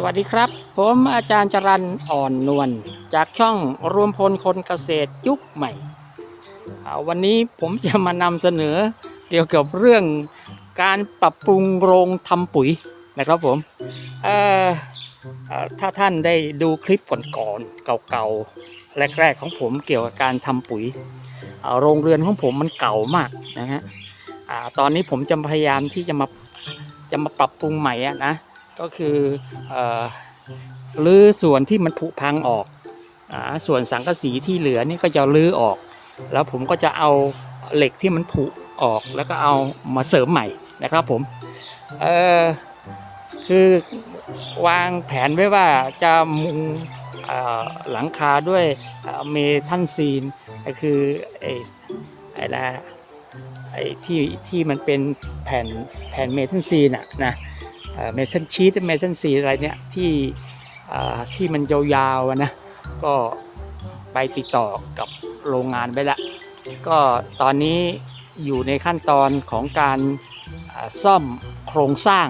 สวัสดีครับ ผมอาจารย์จรันอ่อนนวลจากช่องรวมพลคนเกษตรยุคใหม่ วันนี้ผมจะมานำเสนอเกี่ยวกับเรื่องการปรับปรุงโรงทำปุ๋ยนะครับผมถ้าท่านได้ดูคลิปก่อนๆเก่าๆแรกๆของผมเกี่ยวกับการทำปุ๋ย โรงเรือนของผมมันเก่ามากนะฮะตอนนี้ผมจะพยายามที่จะมาจะมาปรับปรุงใหม่นะ ก็คือรื้อส่วนที่มันผุพังออกอส่วนสังกะสีที่เหลือนี่ก็จะรื้อออก แล้วผมก็จะเอาเหล็กที่มันผุออกแล้วก็เอามาเสริมใหม่นะครับผมเออคือวางแผนไว้ว่าจะมุงหลังคาด้วยเอ่อเมทัลซีนก็คือไอ้ไอ้นะไอ้ที่ที่มันเป็นแผ่นแผ่นเมทัลซีนอะนะ เมทัลชีตเมทัลซีอะไรเนี่ยที่ที่มันยาวๆนะก็ไปติดต่อกับโรงงานไปละก็ตอนนี้อยู่ในขั้นตอนของการซ่อมโครงสร้าง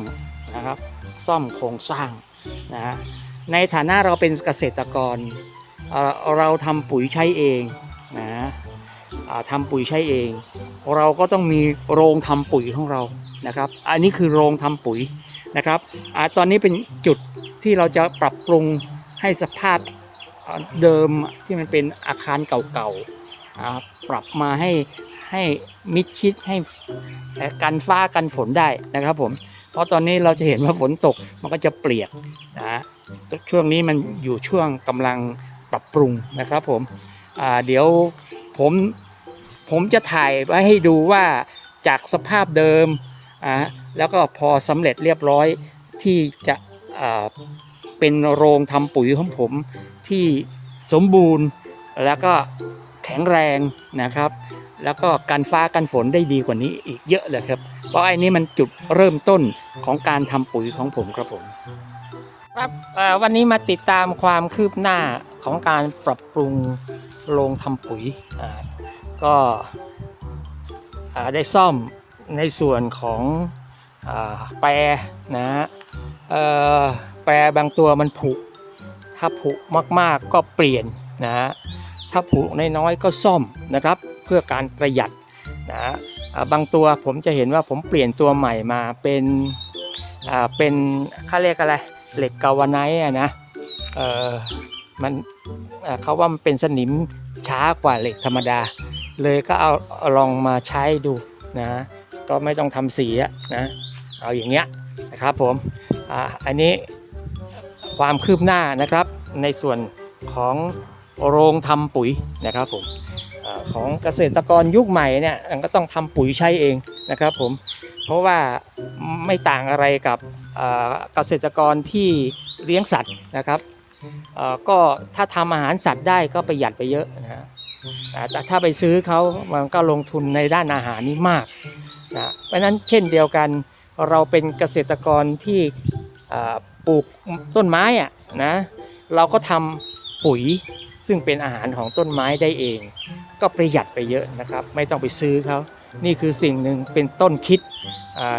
นะครับ ซ่อมโครงสร้างนะฮะในฐานะเราเป็นเกษตรกรเราทำปุ๋ยใช้เองนะทำปุ๋ยใช้เอง เราก็ต้องมีโรงทำปุ๋ยของเรานะครับ อันนี้คือโรงทำปุ๋ย นะครับอตอนนี้เป็นจุดที่เราจะปรับปรุงให้สภาพเดิมที่มันเป็นอาคารเก่าๆปรับมาให้ให้มิดชิดให้กันฟ้ากันฝนได้นะครับผม เพราะตอนนี้เราจะเห็นว่าฝนตกมันก็จะเปียกนะช่วงนี้มันอยู่ช่วงกำลังปรับปรุงนะครับผมเดี๋ยวผมผมจะถ่ายไว้ให้ดูว่าจากสภาพเดิมอ่า แล้วก็พอสำเร็จเรียบร้อยที่จะเป็นโรงทำปุ๋ยของผมที่สมบูรณ์แล้วก็แข็งแรงนะครับ แล้วก็การฟ้ากันฝนได้ดีกว่านี้อีกเยอะเลยครับ เพราะไอ้นี้มันจุดเริ่มต้นของการทำปุ๋ยของผมครับผมครับวันนี้มาติดตามความคืบหน้าของการปรับปรุงโรงทำปุ๋ยก็ได้ซ่อมในส่วนของ แปรนะแปรบางตัวมันผุ ถ้าผุมากๆก็เปลี่ยนนะถ้าผุน้อยๆก็ซ่อมนะครับ เพื่อการประหยัดนะบางตัวผมจะเห็นว่าผมเปลี่ยนตัวใหม่มาเป็นเป็นเขาเรียกอะไรเหล็กกาวไนท์อะนะมันเขาว่ามันเป็นสนิมช้ากว่าเหล็กธรรมดา เลยก็เอาเอาลองมาใช้ดูนะก็ไม่ต้องทำสีอะนะ เอาอย่างเงี้ยนะครับผมออันนี้ความคืบหน้านะครับในส่วนของโรงทำปุ๋ยนะครับผมอของเกษตรกรยุคใหม่เนี่ยก็ต้องทำปุ๋ยใช้เองนะครับผมเพราะว่าไม่ต่างอะไรกับเกษตรกรที่เลี้ยงสัตว์นะครับก็ถ้าทำอาหารสัตว์ได้ก็ประหยัดไปเยอะนะฮะแต่ถ้าไปซื้อเขามันก็ลงทุนในด้านอาหารนี่มากนะเพราะฉะนั้นเช่นเดียวกัน เราเป็นเกษตรกรที่ปลูกต้นไม้อะนะเราก็ทำปุ๋ยซึ่งเป็นอาหารของต้นไม้ได้เอง ก็ประหยัดไปเยอะนะครับ ไม่ต้องไปซื้อเขานี่คือสิ่งหนึ่งเป็นต้นคิด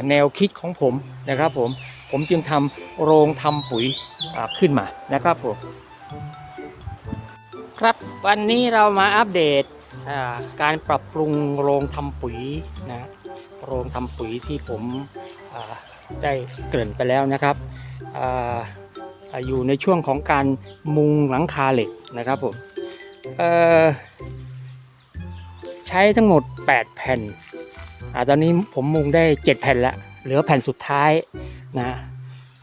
แนวคิดของผมนะครับผมผมจึงทำโรงทำปุ๋ยขึ้นมานะครับผมครับวันนี้เรามาอัปเดตการปรับปรุงโรงทำปุ๋ยนะโรงทำปุ๋ยที่ผม ได้เกริ่นไปแล้วนะครับออยู่ในช่วงของการมุงหลังคาเหล็กนะครับผมใช้ทั้งหมด 8 แผ่นอตอนนี้ผมมุงได้ 7 แผ่นแล้วเหลือแผ่นสุดท้ายนะ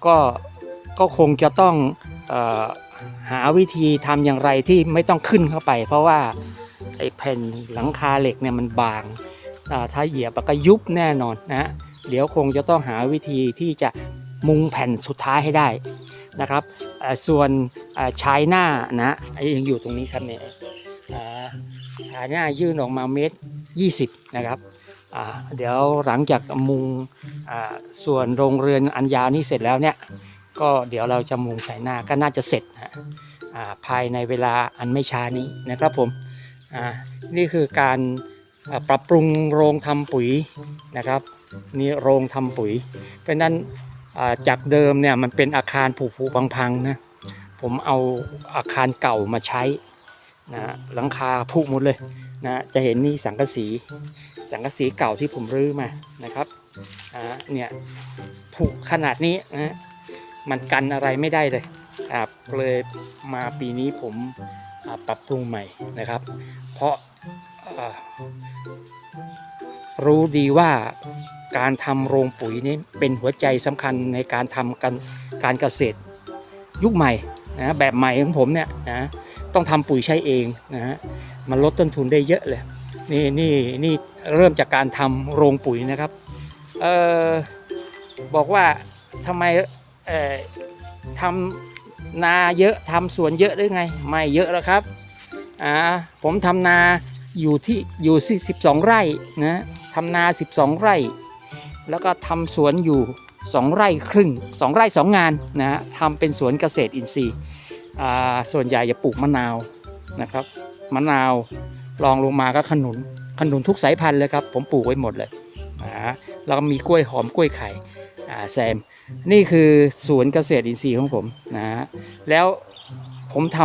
ก็ก็คงจะต้องอหาวิธีทำอย่างไรที่ไม่ต้องขึ้นเข้าไป เพราะว่าไอ้แผ่นหลังคาเหล็กเนี่ยมันบางถ้าเหยียบก็ยุบแน่นอนนะฮะ เดี๋ยวคงจะต้องหาวิธีที่จะมุงแผ่นสุดท้ายให้ได้นะครับส่วนชายหน้านะยังอยู่ตรงนี้ครับเนี่ยอ่าชายหน้ายื่นออกมาเมตรยี่สิบนะครับอ่าเดี๋ยวหลังจากมุงส่วนโรงเรือนอันยาวนี้เสร็จแล้วเนี่ยก็เดี๋ยวเราจะมุงชายหน้าก็น่าจะเสร็จนะฮะภายในเวลาอันไม่ช้านี้นะครับผมอ่านี่คือการปรับปรุงโรงทำปุ๋ยนะครับ นี่โรงทำปุ๋ย เพราะนั้นจากเดิมเนี่ยมันเป็นอาคารผุๆพังๆนะผมเอาอาคารเก่ามาใช้นะหลังคาผุหมดเลยนะจะเห็นนี่สังกะสีสังกะสีเก่าที่ผมรื้อมานะครับอ่าเนี่ยผุขนาดนี้นะมันกันอะไรไม่ได้เลยครับเลยมาปีนี้ผมปรับปรุงใหม่นะครับ เพราะรู้ดีว่า การทำโรงปุ๋ยนี่เป็นหัวใจสำคัญในการทำการการเกษตร ยุคใหม่นะแบบใหม่ของผมเนี่ยนะต้องทำปุ๋ยใช้เองนะฮะมันลดต้นทุนได้เยอะเลยนี่นี่นี่เริ่มจากการทำโรงปุ๋ยนะครับเออบอกว่าทำไมเออทำนาเยอะทำสวนเยอะหรือไง ไม่เยอะแล้วครับอ่าผมทำนาอยู่ที่อยู่ที่สิบสองไร่นะทำนาสิบสองไร่ แล้วก็ทำสวนอยู่สองไร่ครึ่งสองไร่สองงานนะฮะทำเป็นสวนเกษตรอินทรีย์ส่วนใหญ่จะปลูกมะนาวนะครับมะนาวรองลงมาก็ขนุนขนุนทุกสายพันธุ์เลยครับ ผมปลูกไว้หมดเลยนะแล้วก็มีกล้วยหอมกล้วยไข่แซม นี่คือสวนเกษตรอินทรีย์ของผมนะฮะแล้วผมท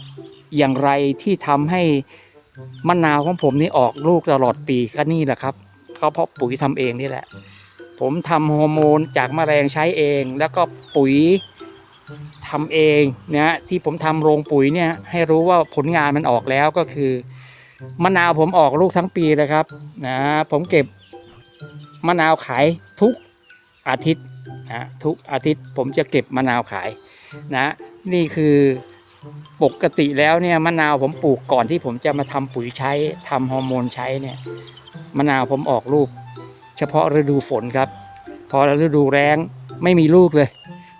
ำอย่างไรที่ทำให้มะนาวของผมนี่ออกลูกตลอดปีก็นี่แหละครับก็เพราะปุ๋ยทำเองนี่แหละ ผมทำฮอร์โมนจากแมลงใช้เอง แล้วก็ปุ๋ยทำเองนะที่ผมทำโรงปุ๋ยเนี่ยให้รู้ว่าผลงานมันออกแล้วก็คือมะนาวผมออกลูกทั้งปีเลยครับนะผมเก็บมะนาวขายทุกอาทิตย์นะทุกอาทิตย์ผมจะเก็บมะนาวขายนะนี่คือปกติแล้วเนี่ยมะนาวผมปลูกก่อนที่ผมจะมาทำปุ๋ยใช้ทำฮอร์โมนใช้เนี่ยมะนาวผมออกลูก พาะฤดูฝนครับ พอฤดูแล้งไม่มีลูกเลย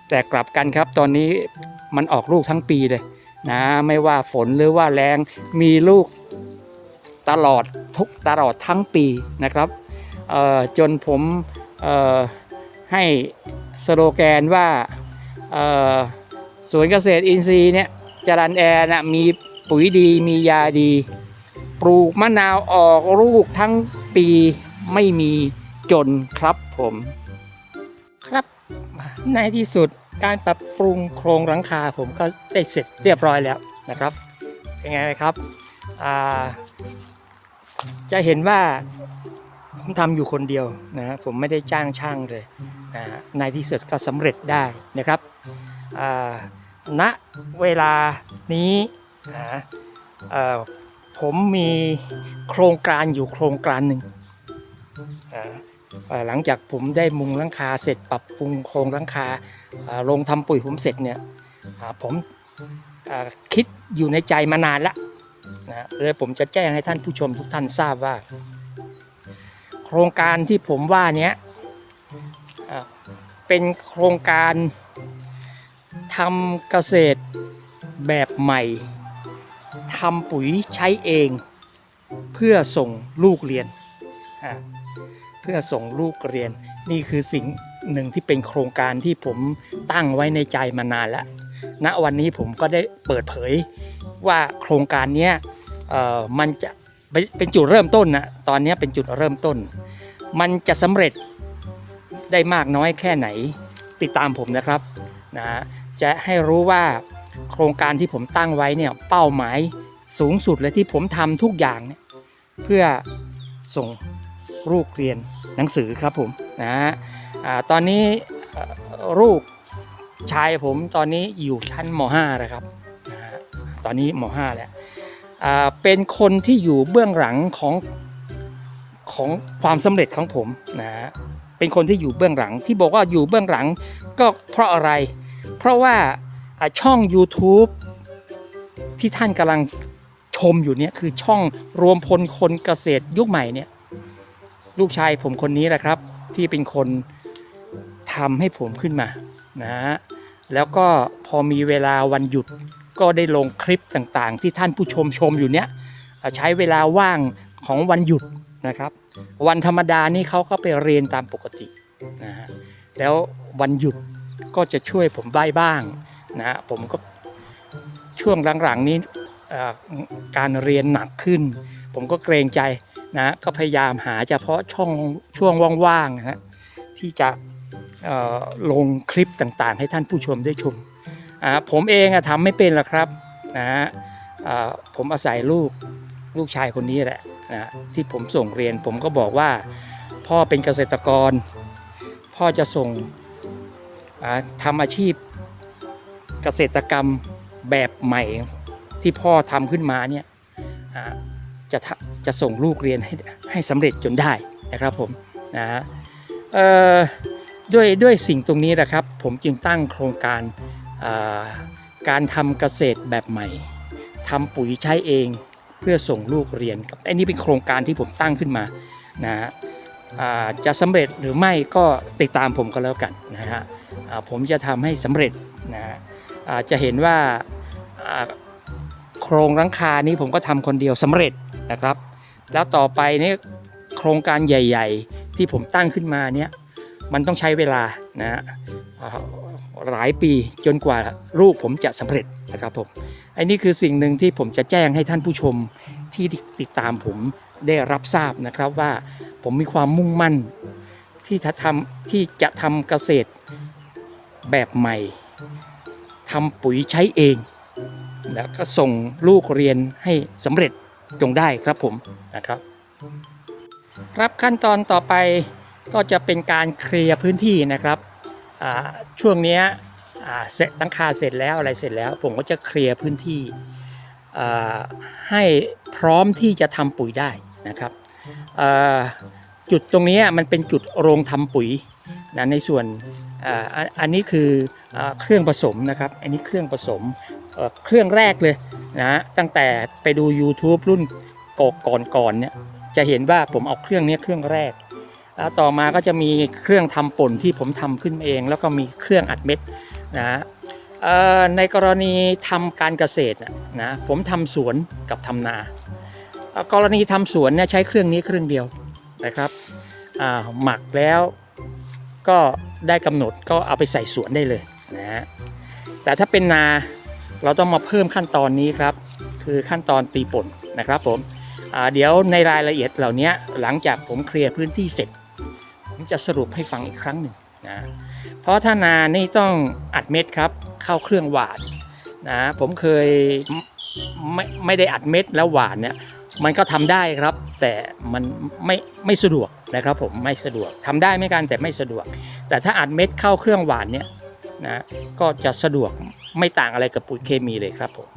แต่กลับกันครับตอนนี้มันออกลูกทั้งปีเลยนะไม่ว่าฝนหรือว่าแรงมีลูกตลอดทุกตลอดทั้งปีนะครับจนผมให้สโลแกนว่าสวนเกษตรอินทรีย์เนี่ยจรันแอร์นะมีปุ๋ยดีมียาดี ปลูกมะนาวออกลูกทั้งปีไม่มี จนครับผมครับในที่สุดการปรับปรุงโครงหลังคาผมก็ได้เสร็จเรียบร้อยแล้วนะครับเป็นไงครับจะเห็นว่าผมทำอยู่คนเดียวนะผมไม่ได้จ้างช่างเลยนะในที่สุดก็สำเร็จได้นะครับอ่าณเวลานี้นะผมมีโครงการอยู่โครงการหนึ่งอ่าเอ่อ หลังจากผมได้มุงลังคาเสร็จปรับปรุงโครงลังคาลงทำปุ๋ยผมเสร็จเนี่ยผมคิดอยู่ในใจมานานแล้วนะเลยผมจะแจ้งให้ท่านผู้ชมทุกท่านทราบว่า โครงการที่ผมว่าเนี้ยเป็นโครงการทำเกษตรแบบใหม่ทำปุ๋ยใช้เอง เพื่อส่งลูกเรียนอะ เพื่อส่งลูกเรียน นี่คือสิ่งหนึ่งที่เป็นโครงการที่ผมตั้งไว้ในใจมานานแล้วณวันนี้ผมก็ได้เปิดเผยว่าโครงการนี้มันจะเป็นเป็นจุดเริ่มต้นนะตอนนี้เป็นจุดเริ่มต้น มันจะสำเร็จได้มากน้อยแค่ไหน ติดตามผมนะครับนะจะให้รู้ว่าโครงการที่ผมตั้งไว้เนี่ยเป้าหมายสูงสุดเลยที่ผมทำทุกอย่างเนี่ยเพื่อส่ง ลูกเรียนหนังสือครับผมนะอาตอนนี้ลูกชายผมตอนนี้อยู่ชั้นม .5 แล้วครับนะฮะตอนนี้ม .5 แล้วเป็นคนที่อยู่เบื้องหลังของของความสำเร็จของผมนะฮะเป็นคนที่อยู่เบื้องหลังที่บอกว่าอยู่เบื้องหลังก็เพราะอะไร เพราะว่าอ่าช่อง YouTube ที่ท่านกำลังชมอยู่เนี่ยคือช่องรวมพลคนเกษตรยุคใหม่เนี่ย ลูกชายผมคนนี้แหละครับ ที่เป็นคนทำให้ผมขึ้นมานะฮะแล้วก็พอมีเวลาวันหยุดก็ได้ลงคลิปต่างๆ ที่ท่านผู้ชมชมอยู่เนี่ยใช้เวลาว่างของวันหยุดนะครับ วันธรรมดานี่เขาก็ไปเรียนตามปกตินะฮะแล้ววันหยุดก็จะช่วยผมได้บ้างนะฮะผมก็ช่วงหลังๆนี้การเรียนหนักขึ้น ผมก็เกรงใจ นะก็พยายามหาเฉพาะช่องช่วงว่างๆนะฮะที่จะลงคลิปต่างๆ ให้ท่านผู้ชมได้ชมผมเองทำไม่เป็นหรอกครับนะฮะผมอาศัยลูกลูกชายคนนี้แหละนะที่ผมส่งเรียนผมก็บอกว่าพ่อเป็นเกษตรกร พ่อจะส่งทำอาชีพเกษตรกรรมแบบใหม่ที่พ่อทำขึ้นมาเนี่ย จะจะส่งลูกเรียนให้ให้สำเร็จจนได้นะครับผมนะฮะด้วยด้วยสิ่งตรงนี้นะครับ ผมจึงตั้งโครงการการทำเกษตรแบบใหม่ทำปุ๋ยใช้เองเพื่อส่งลูกเรียนครับอันนี้เป็นโครงการที่ผมตั้งขึ้นมานะฮะจะสำเร็จหรือไม่ก็ติดตามผมก็แล้วกันนะฮะผมจะทำให้สำเร็จนะฮะจะเห็นว่าโครงหลังคานี้ผมก็ทำคนเดียวสำเร็จ นะครับ แล้วต่อไปนี่โครงการใหญ่ ๆ ที่ผมตั้งขึ้นมาเนี่ยมันต้องใช้เวลานะฮะหลายปีจนกว่าลูกผมจะสำเร็จนะครับผมไอ้นี่คือสิ่งหนึ่งที่ผมจะแจ้งให้ท่านผู้ชมที่ติดตามผมได้รับทราบนะครับว่าผมมีความมุ่งมั่น ที่จะทำที่จะทำเกษตรแบบใหม่ทำปุ๋ยใช้เอง แล้วก็ส่งลูกเรียนให้สำเร็จ จงได้ครับผมนะครับ ครับขั้นตอนต่อไปก็จะเป็นการเคลียร์พื้นที่นะครับช่วงนี้เสร็จตั้งคาเสร็จแล้วอะไรเสร็จแล้ว ผมก็จะเคลียร์พื้นที่ให้พร้อมที่จะทำปุ๋ยได้นะครับจุดตรงนี้มันเป็นจุดโรงทำปุ๋ยนะในส่วนอ,อันนี้คืออเครื่องผสมนะครับ อันนี้เครื่องผสมเครื่องแรกเลย นะ ตั้งแต่ไปดู YouTube รุ่นก่อก่อนๆเนี่ย จะเห็นว่าผมเอาเครื่องนี้เครื่องแรก แล้วต่อมาก็จะมีเครื่องทำป่นที่ผมทำขึ้นเอง แล้วก็มีเครื่องอัดเม็ดนะในกรณีทำการเกษตรนะผมทำสวนกับทำนา กรณีทำสวนเนี่ยใช้เครื่องนี้เครื่องเดียวนะครับหมักแล้วก็ได้กำหนดก็เอาไปใส่สวนได้เลยนะฮะแต่ถ้าเป็นนา เราต้องมาเพิ่มขั้นตอนนี้ครับ คือขั้นตอนตีป่นนะครับผมเดี๋ยวในรายละเอียดเหล่านี้หลังจากผมเคลียร์พื้นที่เสร็จ ผมจะสรุปให้ฟังอีกครั้งหนึ่งนะเพราะถ้านานี่ต้องอัดเม็ดครับเข้าเครื่องหวานนะผมเคยไม่ไม่ได้อัดเม็ดแล้วหวานเนี่ยมันก็ทำได้ครับ แต่มันไม่ไม่สะดวกนะครับผมไม่สะดวกทำได้ไม่กันแต่ไม่สะดวก แต่ถ้าอัดเม็ดเข้าเครื่องหวานเนี่ย นะก็จะสะดวกไม่ต่างอะไรกับปุ๋ยเคมีเลยครับผม